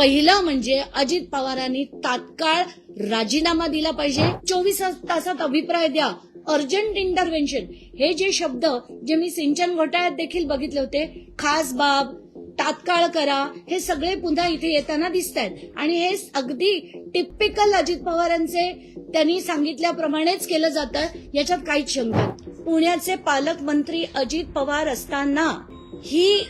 पहिलं म्हणजे अजित पवारांनी तात्काळ राजीनामा दिला पाहिजे. चोवीस तासात अभिप्राय द्या. अर्जंट इंटरव्हेन्शन हे जे शब्द जे मी सिंचन घोटाळ्यात देखील बघितले होते खास बाब तात्काळ करा हे सगळे पुन्हा इथे येताना दिसत आहेत आणि हे अगदी टिपिकल अजित पवारांचे त्यांनी सांगितल्याप्रमाणेच केलं जातं. याच्यात काहीच शंका पुण्याचे पालकमंत्री अजित पवार असताना ही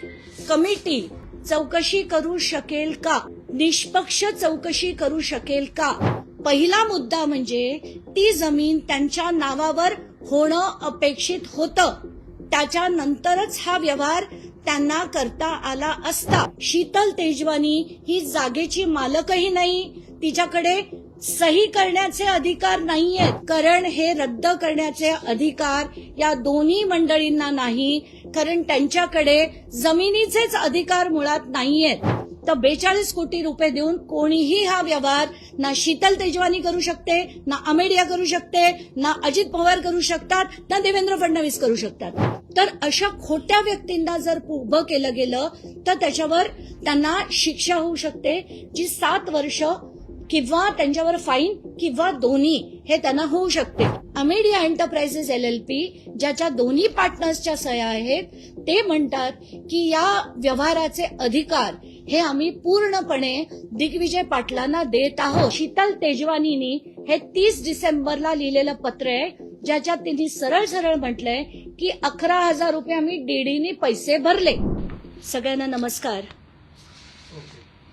कमिटी चौकशी करू शकेल का? निष्पक्ष चौकशी करू शकेल का? पहिला मुद्दा म्हणजे ती जमीन त्यांच्या नावावर होणं अपेक्षित होतं. त्याच्यानंतरच हा व्यवहार त्यांना करता आला असता. शीतल तेजवानी ही जागेची मालकही नाही. तिच्याकडे सही करण्याचे अधिकार नाहीयेत. कारण हे रद्द करण्याचे अधिकार या दोन्ही मंडळींना नाही. कारण त्यांच्याकडे जमिनीचेच अधिकार मुळात नाहीयेत. तर बेचाळीस कोटी रुपये देऊन कोणीही हा व्यवहार ना शीतल तेजवानी करू शकते ना अमेडिया करू शकते ना अजित पवार करू शकतात ना देवेंद्र फडणवीस करू शकतात. तर अशा खोट्या व्यक्तींना जर उभं केलं गेलं तर त्याच्यावर त्यांना शिक्षा होऊ शकते जी सात वर्ष किंवा त्यांच्यावर फाईन किंवा दोन्ही हे त्यांना होऊ शकते. Amedia Enterprises L L P ज्याच्या दोन्ही पार्टनर्सच्या सह्या आहेत ते म्हणतात की या व्यवहाराचे अधिकार हे आम्ही पूर्णपणे दिग्विजय पाटलांना देत आहोत. शीतल तेजवानीनी हे तीस डिसेंबरला लिहिलेलं पत्र आहे ज्याच्यात तिने सरळ सरळ म्हटलंय की अकरा हजार रुपये आम्ही डीडीने पैसे भरले. सगळ्यांना नमस्कार.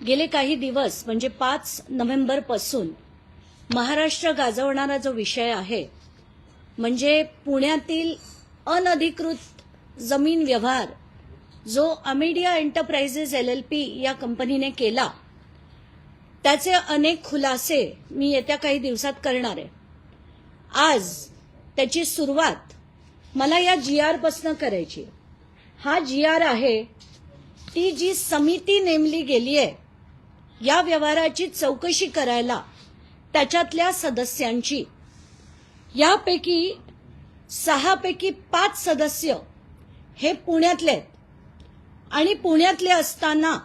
गेले काही दिवस म्हणजे पाच नोव्हेंबरपासून महाराष्ट्र गाजवणारा जो विषय आहे म्हणजे पुण्यातील अनधिकृत जमीन व्यवहार जो Amedia Enterprises L L P या कंपनीने केला त्याचे अनेक खुलासे मी येत्या काही दिवसात करणार आहे. आज त्याची सुरुवात मला या जी आरपासनं करायची हा जी आर आहे ती जी समिती नेमली गेली आहे या व्यवहाराची चौकशी करायला त्याच्यातल्या सदस्यांची. यापैकी सहापैकी पाच सदस्य हे पुण्यातले आहेत. आणि पुण्यातले असताना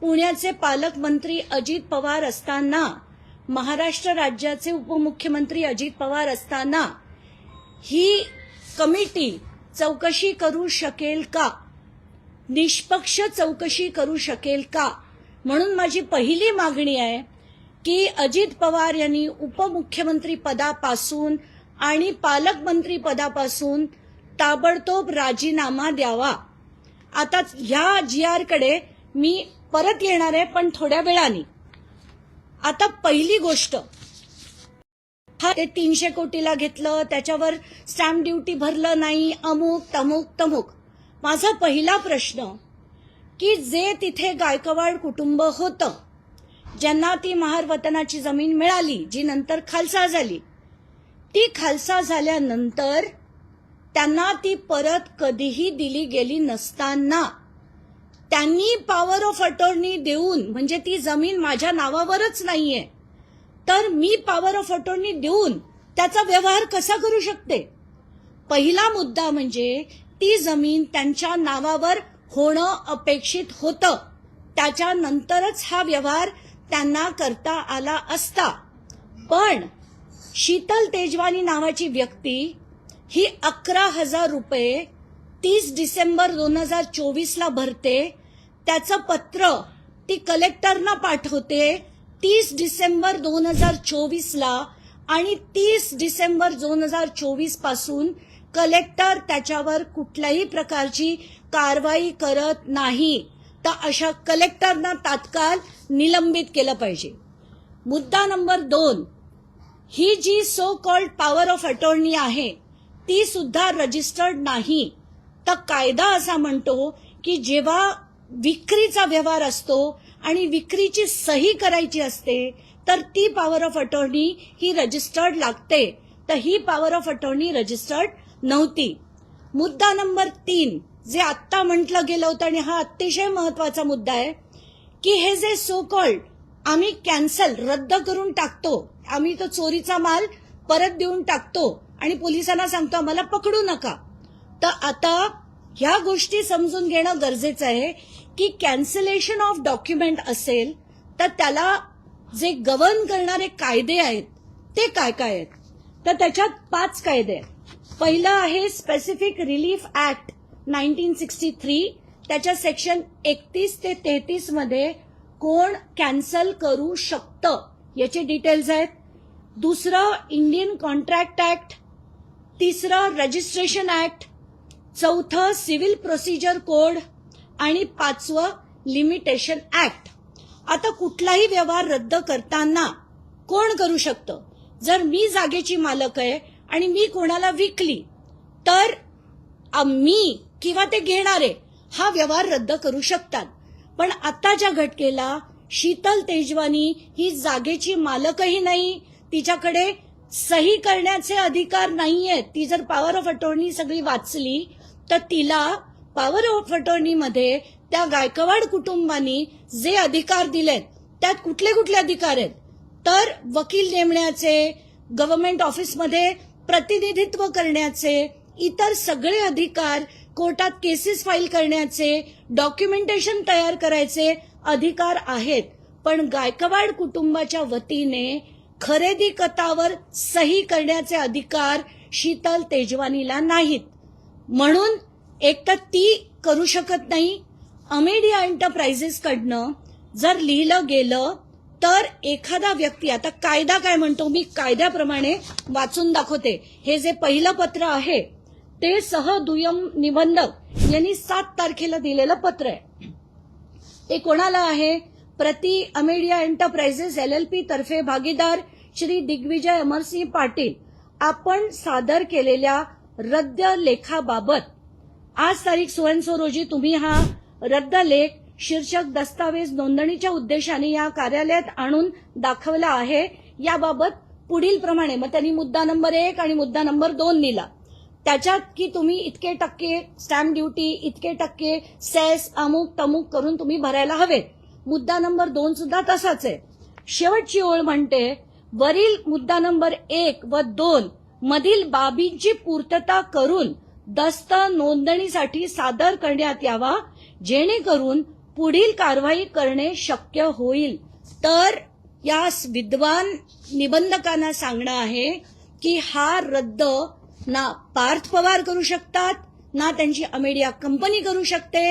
पुण्याचे पालकमंत्री अजित पवार असताना महाराष्ट्र राज्याचे उपमुख्यमंत्री अजित पवार असताना ही कमिटी चौकशी करू शकेल का? निष्पक्ष चौकशी करू शकेल का? म्हणून माझी पहिली मागणी आहे की अजित पवार यांनी उपमुख्यमंत्री पदापासून आणि पालकमंत्री पदापासून ताबडतोब राजीनामा द्यावा. आता ह्या जी आरकडे मी परत येणार आहे पण थोड्या वेळाने. आता पहिली गोष्ट. हा ते तीनशे कोटीला घेतलं त्याच्यावर स्टॅम्प ड्युटी भरलं नाही अमुक तमुक तमुक. माझा पहिला प्रश्न की जे तिथे गायकवाड कुटुंब होतं ज्यांना ती महार वतनाची जमीन मिळाली जी नंतर खालसा झाली ती खालसा झाल्यानंतर त्यांना ती परत कधीही दिली गेली नसताना त्यांनी पॉवर ऑफ अटॉर्नी देऊन म्हणजे ती जमीन माझ्या नावावरच नाहीये तर मी पॉवर ऑफ अटॉर्नी देऊन त्याचा व्यवहार कसा करू शकते? पहिला मुद्दा म्हणजे ती जमीन त्यांच्या नावावर होणं अपेक्षित होतं. त्याच्यानंतरच हा व्यवहार त्यांना करता आला असता. पण शीतल तेजवानी नावाची व्यक्ती ही अकरा हजार रुपये तीस डिसेंबर दोन हजार चोवीसला भरते. त्याचं पत्र ती कलेक्टरना पाठवते तीस डिसेंबर दोन हजार चोवीसला आणि तीस डिसेंबर दोन हजार चोवीसपासून कलेक्टर त्याच्यावर कुठल्याही प्रकारची कारवाई करत नाही. तर अशा कलेक्टरना तात्काळ निलंबित केलं पाहिजे. मुद्दा नंबर दोन ही जी so called power of attorney आहे ती सुद्धा रजिस्टर्ड नाही. तर कायदा असा म्हणतो की जेव्हा विक्रीचा व्यवहार असतो आणि विक्रीची सही करायची असते तर ती पॉवर ऑफ अटॉर्नी ही रजिस्टर्ड लागते. तर ही पॉवर ऑफ अटॉर्नी रजिस्टर्ड नव्हती. मुद्दा नंबर तीन जे आत्ता म्हटलं गेलं होतं आणि हा अतिशय महत्त्वाचा मुद्दा आहे की हे जे सो कॉल्ड आम्ही कॅन्सल रद्द करून टाकतो आम्ही तो चोरीचा माल परत देऊन टाकतो आणि पोलिसांना सांगतो आम्हाला पकडू नका. तर आता ह्या गोष्टी समजून घेणं गरजेचं आहे की कॅन्सलेशन ऑफ डॉक्युमेंट असेल तर त्याला जे गवर्न करणारे कायदे आहेत ते काय काय आहेत? तर त्याच्यात पाच कायदे आहेत. पहिलं आहे specific relief act nineteen sixty three त्याच्या सेक्शन एकतीस ते तेहतीसमध्ये कोण कॅन्सल करू शकतं? याचे डिटेल्स आहेत. दुसरं इंडियन कॉन्ट्रॅक्ट ऍक्ट तिसरं रजिस्ट्रेशन ऍक्ट चौथं सिव्हिल प्रोसिजर कोड आणि पाचवं लिमिटेशन ऍक्ट आता कुठलाही व्यवहार रद्द करताना कोण करू शकतं? जर मी जागेची मालक आहे आणि मी कोणाला विकली तर मी किंवा ते घेणारे हा व्यवहार रद्द करू शकतात. पण आताच्या घटकेला शीतल तेजवानी ही जागेची मालकही नाही तिच्याकडे सही करण्याचे अधिकार नाहीये ती जर पॉवर ऑफ अटॉर्नी सगळी वाचली तर तिला पॉवर ऑफ अटॉर्नीमध्ये त्या गायकवाड कुटुंबानी जे अधिकार दिलेत त्यात कुठले कुठले अधिकार आहेत? तर वकील नेमण्याचे गव्हर्नमेंट ऑफिसमध्ये प्रतिनिधित्व करण्याचे इतर सगळे अधिकार कोर्टात केसेस फाईल करण्याचे डॉक्युमेंटेशन तयार करायचे अधिकार आहेत. पण गायकवाड कुटुंबाच्या वतीने खरेदी कतावर सही करण्याचे अधिकार शीतल तेजवानीला नाहीत. म्हणून एक तर ती करू शकत नाही. अमेडिया एंटरप्राइजेसकडनं जर लिहिलं गेलं तर एखादा व्यक्ती आता कायदा काय म्हणतो मी कायद्याप्रमाणे वाचून दाखवते. हे जे पहिलं पत्र आहे ते सह दुय्यम निबंधक यांनी सात तारखेला दिलेलं पत्र आहे. ते कोणाला आहे? प्रति Amedia Enterprises L L P तर्फे भागीदार श्री दिग्विजय अमरसिंह पाटील. आपण सादर केलेल्या रद्द लेखाबाबत. आज तारीख सोळा रोजी तुम्ही हा रद्द लेख शीर्षक दस्तावेज नोंदणीच्या उद्देशाने या कार्यालयात आणून दाखवला आहे. याबाबत पुढील प्रमाणे मग त्यांनी मुद्दा नंबर एक आणि मुद्दा नंबर दोन दिला. त्याच्यात की तुम्ही इतके टक्के स्टॅम्प ड्युटी इतके टक्के सेस अमुक तमुक करून तुम्ही भरायला हवे मुद्दा नंबर दोन सुद्धा तसाच आहे. शेवटची ओळ म्हणते वरील मुद्दा नंबर एक व दोन मधील बाबींची पूर्तता करून दस्त नोंदणीसाठी सादर करण्यात यावा जेणेकरून पुढील कारवाई करणे शक्य होईल. तर या विद्वान निबंधकांना सांगणं आहे की हा रद्द ना पार्थ पवार करू शकतात ना त्यांची अमेडिया कंपनी करू शकते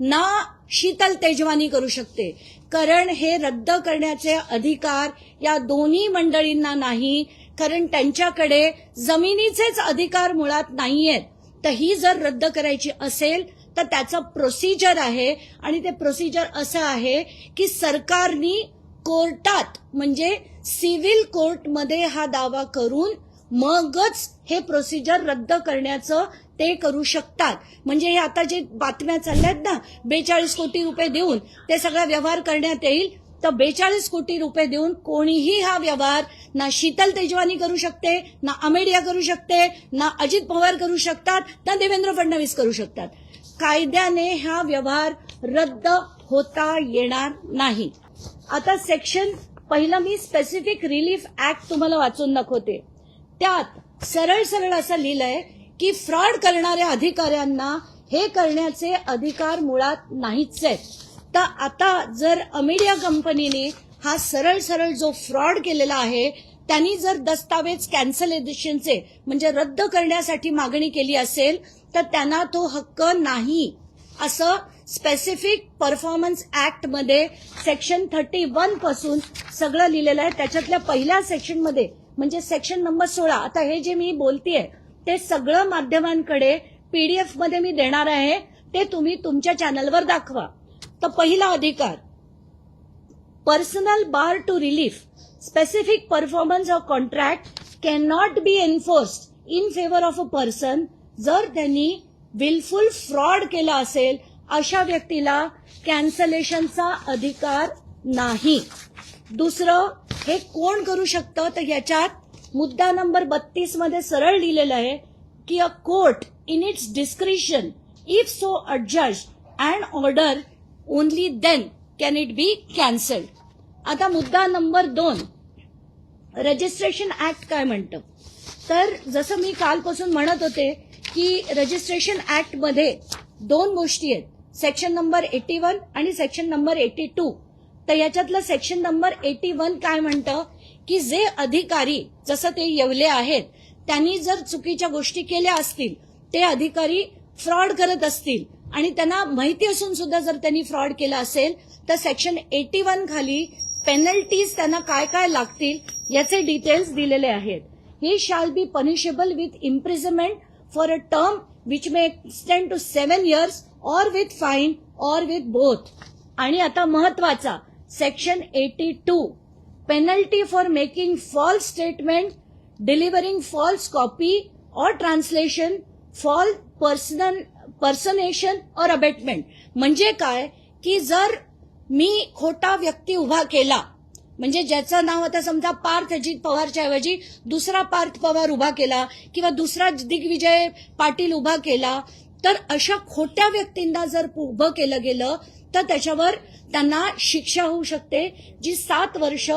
ना शीतल तेजवानी करू शकते. कारण हे रद्द करण्याचे अधिकार या दोन्ही मंडळींना नाही कारण त्यांच्याकडे जमिनीचेच अधिकार मुळात नाहीयेत. तर ही जर रद्द करायची असेल तर त्याचं प्रोसिजर आहे आणि ते प्रोसिजर असं आहे की सरकारनी कोर्टात म्हणजे सिव्हिल कोर्टमध्ये हा दावा करून मगच हे प्रोसिजर रद्द करण्याचं ते करू शकतात. म्हणजे हे आता जे बातम्या चालल्यात ना बेचाळीस कोटी रुपये देऊन ते सगळा व्यवहार करण्यात येईल तर बेचाळीस कोटी रुपये देऊन कोणीही हा व्यवहार ना शीतल तेजवानी करू शकते ना अमेडिया करू शकते ना अजित पवार करू शकतात ना देवेंद्र फडणवीस करू शकतात. कायद्याने हा व्यवहार रद्द होता येणार नाही. आता सेक्शन पहिलं मी स्पेसिफिक रिलीफ ऍक्ट तुम्हाला वाचून दाखवते. त्यात सरळ सरळ असं लिहिलंय की फ्रॉड करणाऱ्या अधिकाऱ्यांना हे करण्याचे अधिकार मुळात नाहीच आहेत. तर आता जर अमेडिया कंपनीने हा सरळ सरळ जो फ्रॉड केलेला आहे त्यांनी जर दस्तावेज कॅन्सलेशनचे म्हणजे रद्द करण्यासाठी मागणी केली असेल तर त्यांना तो हक्क नाही. असं स्पेसिफिक परफॉर्मन्स ऍक्टमध्ये सेक्शन थर्टी वनपासून सगळं लिहिलेलं आहे. त्याच्यातल्या पहिल्या सेक्शनमध्ये म्हणजे सेक्शन नंबर सोळा आता हे जे मी बोलतेय ते सगळं माध्यमांकडे पीडीएफमध्ये मी देणार आहे. ते तुम्ही तुमच्या चॅनलवर दाखवा. तर पहिला अधिकार personal bar to relief specific performance of contract cannot be enforced in favour of a person जर त्यांनी विलफुल फ्रॉड केला असेल अशा व्यक्तीला कॅन्सलेशनचा अधिकार नाही. दुसरं हे कोण करू शकतं? तर याच्यात मुद्दा नंबर बत्तीसमध्ये सरळ लिहिलेलं आहे की a court in its discretion if so adjust and order only then can it be cancelled आता मुद्दा नंबर दोन. रजिस्ट्रेशन ऍक्ट काय म्हणतं? तर जसं मी कालपासून म्हणत होते की रजिस्ट्रेशन ऍक्टमध्ये दोन गोष्टी आहेत. सेक्शन नंबर एटी वन आणि सेक्शन नंबर एटी टू तर याच्यातलं सेक्शन नंबर एटी वन काय म्हणतं? की जे अधिकारी जसं ते येवले आहेत त्यांनी जर चुकीच्या गोष्टी केल्या असतील ते अधिकारी फ्रॉड करत असतील आणि त्यांना माहिती असून सुद्धा जर त्यांनी फ्रॉड केला असेल तर सेक्शन एटी वन खाली पेनल्टीज त्यांना काय काय लागतील याचे डिटेल्स दिलेले आहेत. ही shall be punishable with imprisonment for a term which may extend to seven years or with fine or with both आणि आता महत्त्वाचा section eighty two penalty for making false statement delivering false copy or translation fall personal personation और abetment म्हणजे काय? की जर मी खोटा व्यक्ती उभा केला. म्हणजे ज्याचं नाव आता समजा पार्थ अजित पवारच्या ऐवजी दुसरा पार्थ पवार उभा केला किंवा दुसरा दिग्विजय पाटील उभा केला तर अशा खोट्या व्यक्तींना जर उभं केलं गेलं तर त्याच्यावर त्यांना शिक्षा होऊ शकते जी सात वर्ष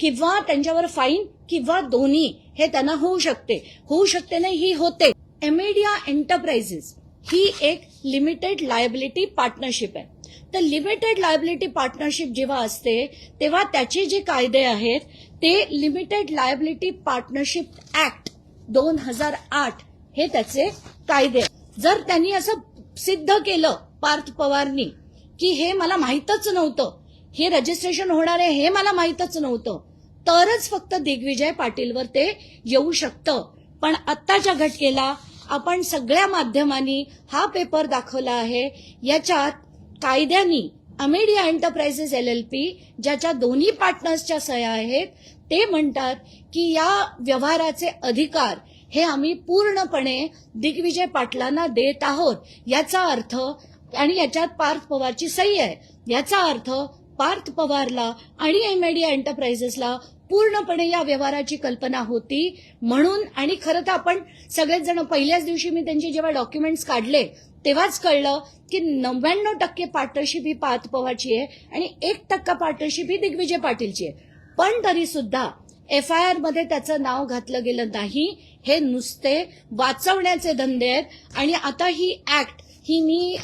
किंवा त्यांच्यावर फाईन किंवा दोन्ही हे त्यांना होऊ शकते. होऊ शकते नाही ही होते. एमेडिया एंटरप्राइजेस ही एक लिमिटेड लायबिलिटी पार्टनरशिप आहे. तर लिमिटेड लायबिलिटी पार्टनरशिप जेव्हा असते तेव्हा त्याचे जे कायदे आहेत ते लिमिटेड लायबिलिटी पार्टनरशिप ऍक्ट दोन हजार आठ हे त्याचे कायदे जर त्यांनी असं सिद्ध केलं पार्थ पवारनी की हे मला माहीतच नव्हतं हे रजिस्ट्रेशन होणार आहे हे मला माहीतच नव्हतं तरच फक्त दिग्विजय पाटीलवर ते येऊ शकतं. पण आत्ताच्या घटकेला आपण सगळ्या माध्यमांनी हा पेपर दाखवला आहे याच्यात कायद्यानी Amedia Enterprises L L P ज्याच्या दोन्ही पार्टनर्सच्या सह्या आहेत ते म्हणतात की या व्यवहाराचे अधिकार हे आम्ही पूर्णपणे दिग्विजय पाटलांना देत आहोत याचा अर्थ आणि याच्यात पार्थ पवारची सही आहे याचा अर्थ पार्थ पवारला आणि एमेडिया एंटरप्राइजेसला पूर्णपणे या व्यवहाराची कल्पना होती. म्हणून आणि खरं तर आपण सगळेच जण पहिल्याच दिवशी मी त्यांचे जेव्हा डॉक्युमेंट्स काढले तेव्हाच कळलं की नव्याण्णव टक्के पार्टनरशिप ही पार्थ पवारची आहे आणि एक टक्का पार्टनरशिप ही दिग्विजय पाटीलची आहे. पण तरी सुद्धा एफ आय आरमध्ये त्याचं नाव घातलं गेलं नाही. हे नुसते वाचवण्याचे धंदे आहेत. आणि आता ही ऍक्ट ही मी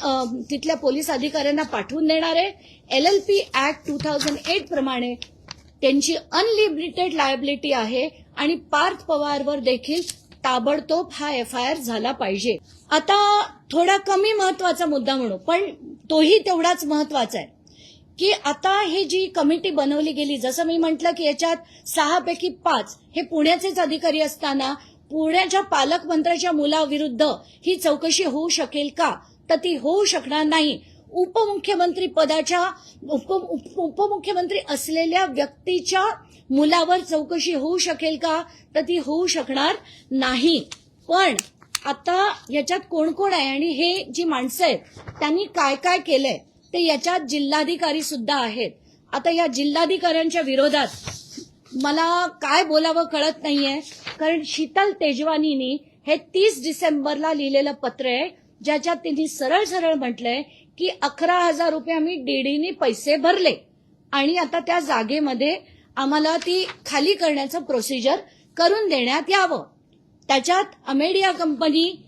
तिथल्या पोलीस अधिकाऱ्यांना पाठवून देणार आहे. L L P act two thousand eight प्रमाणे त्यांची अनलिमिटेड लायबिलिटी आहे. आणि पार्थ पवारवर देखील ताबडतोब हा एफ आय आर झाला पाहिजे. आता थोडा कमी महत्त्वाचा मुद्दा म्हणू पण तोही तेवढाच महत्त्वाचा आहे. की आता हे जी कमिटी बनवली गेली जसं मी म्हटलं की याच्यात सहापैकी पाच हे पुण्याचेच अधिकारी असताना पुण्याच्या पालकमंत्र्याच्या मुलाविरुद्ध ही चौकशी होऊ शकेल का? तर ती होऊ शकणार नाही. उपमुख्यमंत्री पदाच्या उप उप- उपमुख्यमंत्री असलेल्या व्यक्तीच्या मुलावर चौकशी होऊ शकेल का? तर ती होऊ शकणार नाही. पण आता याच्यात कोण कोण आहे आणि हे जी माणसं आहेत त्यांनी काय काय केलंय ते याच्यात जिल्हाधिकारी सुद्धा आहेत. आता या जिल्हाधिकाऱ्यांच्या विरोधात मला काय बोलावं कळत नाहीये कारण शीतल तेजवानीनी हे तीस डिसेंबरला लिहिलेलं पत्र आहे ज्याच्यात तिने सरळ सरळ म्हटलंय की अकरा हजार रुपये आम्ही डीडीने पैसे भरले आणि आता त्या जागेमध्ये आम्हाला ती खाली करण्याचं प्रोसिजर करून देण्यात यावं. त्याच्यात अमेडिया कंपनी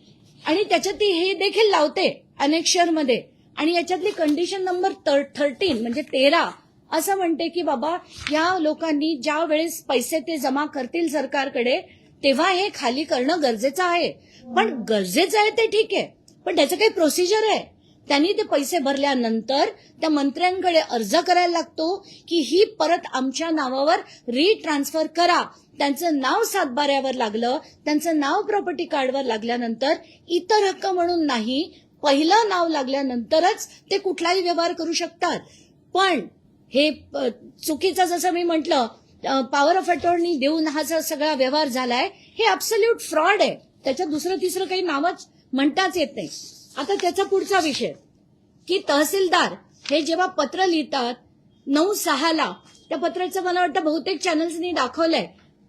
आणि त्याच्यात ती हे देखील लावते अनेक्शरमध्ये आणि याच्यातली कंडिशन नंबर थर्टीन म्हणजे तेरा असं म्हणते की बाबा या लोकांनी ज्या वेळेस पैसे ते जमा करतील सरकारकडे तेव्हा हे खाली करणं गरजेचं आहे. पण गरजेचं आहे ते ठीक आहे. पण त्याचं काही प्रोसिजर आहे. त्यांनी ते पैसे भरल्यानंतर त्या मंत्र्यांकडे अर्ज करायला लागतो की ही परत आमच्या नावावर रिट्रान्सफर करा. त्यांचं नाव सातबाऱ्यावर लागलं त्यांचं नाव प्रॉपर्टी कार्डवर लागल्यानंतर इतर हक्क म्हणून नाही पहिलं नाव लागल्यानंतरच ते कुठलाही व्यवहार करू शकतात. पण हे प- चुकीचं जसं मी म्हटलं पॉवर ऑफ अटॉर्नी देऊन हा जो सगळा व्यवहार झालाय हे अब्सल्यूट फ्रॉड आहे. त्याच्यात दुसरं तिसरं काही नावच म्हणताच येत नाही. आता त्याचा पुढचा विषय. की तहसीलदार हे जेव्हा पत्र लिहितात नऊ सहाला त्या पत्राचं मला वाटतं बहुतेक चॅनल्सनी दाखवलंय.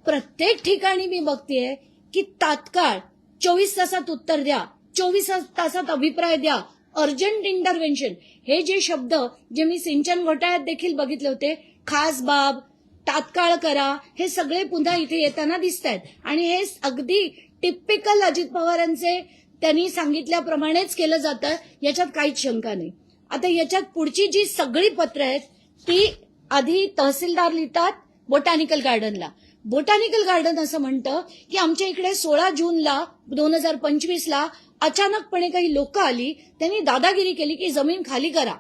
प्रत्येक ठिकाणी मी बघतेय की तात्काळ चोवीस तासात उत्तर द्या चोवीस तासात अभिप्राय द्या. अर्जंट इंटरव्हेन्शन हे जे शब्द जे मी सिंचन घोटाळ्यात देखील बघितले होते खास बाब तात्काळ करा हे सगळे पुन्हा इथे येताना दिसत आहेत आणि हे अगदी टिपिकल अजित पवारांचे त्यांनी सांगितल्याप्रमाणेच केलं जातं याच्यात काहीच शंका नाही. आता याच्यात पुढची जी सगळी पत्र आहेत ती आधी तहसीलदार लिहितात बोटॅनिकल गार्डनला. बोटॅनिकल गार्डन असं म्हणतं की आमच्या इकडे सोळा जूनला दोन हजार पंचवीसला अचानकपणे काही लोक आली त्यांनी दादागिरी केली की जमीन खाली करा.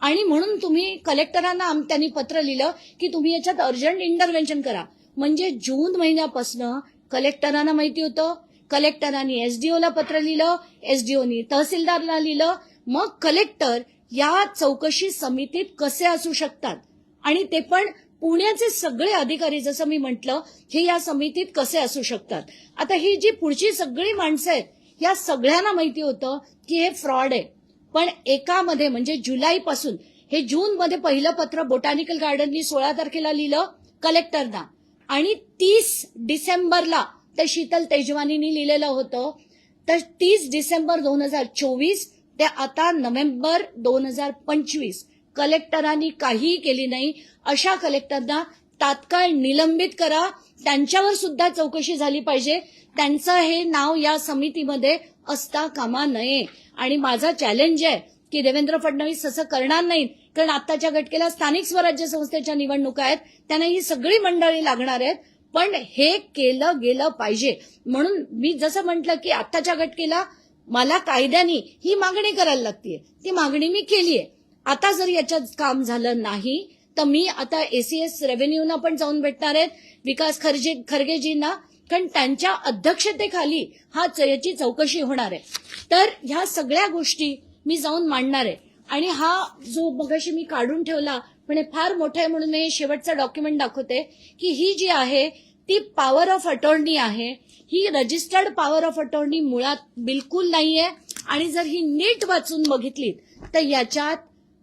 आणि म्हणून तुम्ही कलेक्टरांना त्यांनी पत्र लिहिलं की तुम्ही याच्यात अर्जंट इंटरव्हेन्शन करा. म्हणजे जून महिन्यापासनं कलेक्टरांना माहिती होतं कलेक्टरांनी एसडीओला पत्र लिहिलं एसडीओनी तहसीलदारला लिहिलं. मग कलेक्टर या चौकशी समितीत कसे असू शकतात? आणि ते पण पुण्याचे सगळे अधिकारी जसं मी म्हटलं हे या समितीत कसे असू शकतात? आता ही जी पुढची सगळी माणसं आहेत या सगळ्यांना माहिती होतं की हे फ्रॉड आहे. पण एकामध्ये म्हणजे जुलैपासून हे जूनमध्ये पहिलं पत्र बोटॅनिकल गार्डननी सोळा तारखेला लिहिलं कलेक्टरना. आणि तीस डिसेंबरला ते शीतल तेजवानीनी लिहिलेलं होतं. तर तीस डिसेंबर दोन हजार चोवीस ते आता नोव्हेंबर दोन हजार पंचवीस कलेक्टरांनी काहीही केली नाही. अशा कलेक्टरना तात्काळ निलंबित करा. त्यांच्यावर सुद्धा चौकशी झाली पाहिजे. त्यांचं हे नाव या समितीमध्ये असता कामा नये. आणि माझा चॅलेंज आहे की देवेंद्र फडणवीस असं करणार नाहीत कारण आताच्या घटकेला स्थानिक स्वराज्य संस्थेच्या निवडणुका आहेत. त्यांना ही सगळी मंडळी लागणार आहेत. पण हे केलं गेलं पाहिजे. म्हणून मी जसं म्हटलं की आत्ताच्या घटकेला मला कायद्याने ही मागणी करायला लागतीये. ती मागणी मी केली आहे आता जर याच्यात काम झालं नाही तर मी आता एसीएस रेव्हेन्यूना पण जाऊन भेटणार आहेत विकास खर्जे खरगेजींना. कारण त्यांच्या अध्यक्षतेखाली हा च- याची चौकशी होणार आहे. तर ह्या सगळ्या गोष्टी मी जाऊन मांडणार आहे. आणि हा जो मगाशी मी काढून ठेवला पण हे फार मोठं आहे म्हणून मी शेवटचं डॉक्युमेंट दाखवते की ही जी आहे ती पॉवर ऑफ अटॉर्नी आहे. ही रजिस्टर्ड पॉवर ऑफ अटॉर्नी मुळात बिलकुल नाहीये. आणि जर ही नीट वाचून बघितली तर याच्यात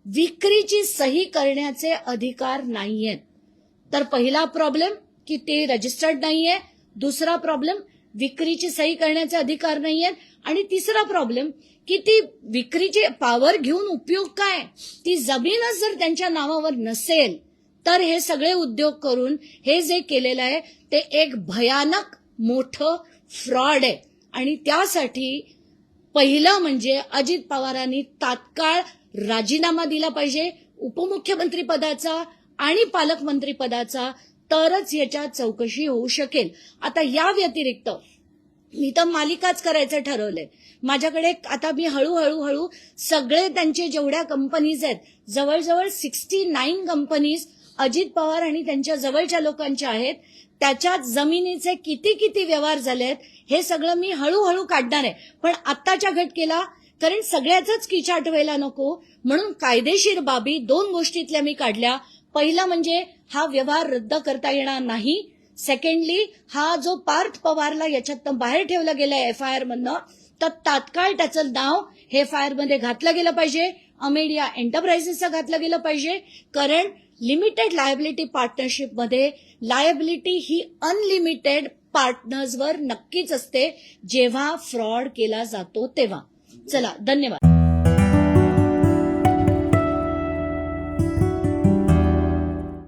विक्रीची सही करण्याचे अधिकार नाहीयेत. तर पहिला प्रॉब्लेम की ते रजिस्टर्ड नाहीये. दुसरा प्रॉब्लेम विक्रीची सही करण्याचे अधिकार नाहीयेत. आणि तिसरा प्रॉब्लेम की ती विक्रीची पावर घेऊन उपयोग काय? ती जमीनच जर त्यांच्या नावावर नसेल तर हे सगळे उद्योग करून हे जे केलेलं आहे ते एक भयानक मोठं फ्रॉड आहे. आणि त्यासाठी पहिलं म्हणजे अजित पवारांनी तात्काळ राजीनामा दिला पाहिजे उपमुख्यमंत्री पदाचा आणि पालकमंत्री पदाचा तरच याच्यात चौकशी होऊ शकेल. आता या व्यतिरिक्त मी तर मालिकाच करायचं ठरवलंय. माझ्याकडे आता मी हळूहळू हळू सगळे त्यांचे जेवढ्या कंपनीज आहेत जवळजवळ sixty nine companies Ajit Pawar आणि त्यांच्या जवळच्या लोकांच्या आहेत त्याच्यात जमिनीचे किती किती व्यवहार झालेत हे सगळं मी हळूहळू काढणार आहे. पण आत्ताच्या घटकेला कारण सगळ्याच किचाट व्हायला नको म्हणून कायदेशीर बाबी दोन गोष्टीतल्या मी काढल्या. पहिला म्हणजे हा व्यवहार रद्द करता येणार नाही सेकंडली हा जो पार्थ पवारला याच्यात बाहेर ठेवलं गेलं एफ आय आर मधनं तर तात्काळ त्याचं नाव हे एफ आय आरमध्ये घातलं गेलं पाहिजे. अमेडिया एंटरप्राइजेसचं घातलं गेलं पाहिजे. कारण लिमिटेड लायबिलिटी पार्टनरशिपमध्ये लायबिलिटी ही अनलिमिटेड पार्टनर्सवर नक्कीच असते जेव्हा फ्रॉड केला जातो तेव्हा. चला धन्यवाद.